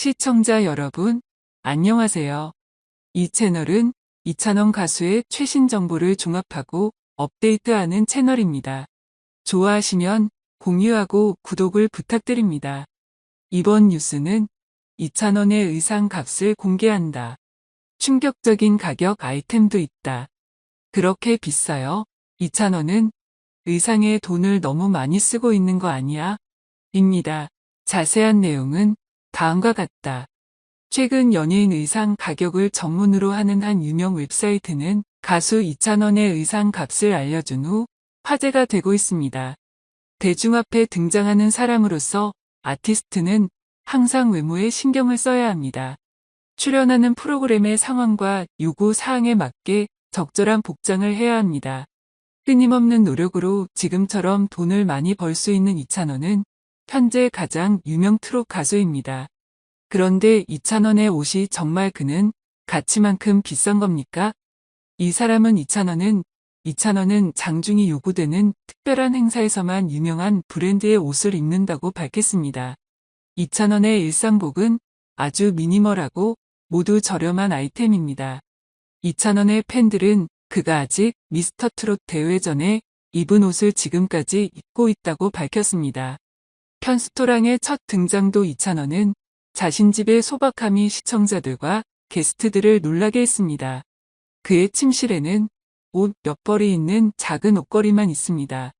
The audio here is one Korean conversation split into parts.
시청자 여러분, 안녕하세요. 이 채널은 이찬원 가수의 최신 정보를 종합하고 업데이트하는 채널입니다. 좋아하시면 공유하고 구독을 부탁드립니다. 이번 뉴스는 이찬원의 의상 값을 공개한다. 충격적인 가격 아이템도 있다. 그렇게 비싸요? 이찬원은 의상에 돈을 너무 많이 쓰고 있는 거 아니야? 입니다. 자세한 내용은 다음과 같다. 최근 연예인 의상 가격을 전문으로 하는 한 유명 웹사이트는 가수 이찬원의 의상 값을 알려준 후 화제가 되고 있습니다. 대중 앞에 등장하는 사람으로서 아티스트는 항상 외모에 신경을 써야 합니다. 출연하는 프로그램의 상황과 요구 사항에 맞게 적절한 복장을 해야 합니다. 끊임없는 노력으로 지금처럼 돈을 많이 벌 수 있는 이찬원은 현재 가장 유명 트롯 가수입니다. 그런데 이찬원의 옷이 정말 그는 가치만큼 비싼 겁니까? 이 사람은 이찬원은 이찬원은 장중이 요구되는 특별한 행사에서만 유명한 브랜드의 옷을 입는다고 밝혔습니다. 이찬원의 일상복은 아주 미니멀하고 모두 저렴한 아이템입니다. 이찬원의 팬들은 그가 아직 미스터 트롯 대회 전에 입은 옷을 지금까지 입고 있다고 밝혔습니다. 편스토랑의 첫 등장도 이찬원은 자신 집의 소박함이 시청자들과 게스트들을 놀라게 했습니다. 그의 침실에는 옷 몇 벌이 있는 작은 옷걸이만 있습니다.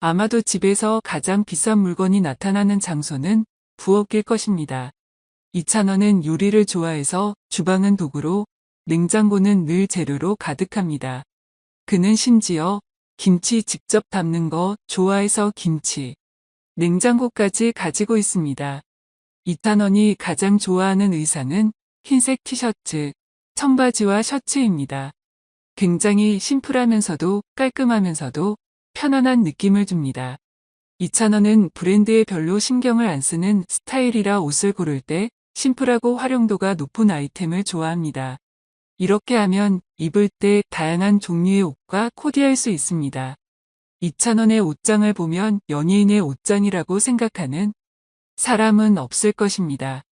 아마도 집에서 가장 비싼 물건이 나타나는 장소는 부엌일 것입니다. 이찬원은 요리를 좋아해서 주방은 도구로 냉장고는 늘 재료로 가득합니다. 그는 심지어 김치 직접 담는 거 좋아해서 김치, 냉장고까지 가지고 있습니다. 이탄원이 가장 좋아하는 의상은 흰색 티셔츠, 청바지와 셔츠입니다. 굉장히 심플하면서도 깔끔하면서도 편안한 느낌을 줍니다. 이찬원은 브랜드에 별로 신경을 안 쓰는 스타일이라 옷을 고를 때 심플하고 활용도가 높은 아이템을 좋아합니다. 이렇게 하면 입을 때 다양한 종류의 옷과 코디할 수 있습니다. 이찬원의 옷장을 보면 연예인의 옷장이라고 생각하는 사람은 없을 것입니다.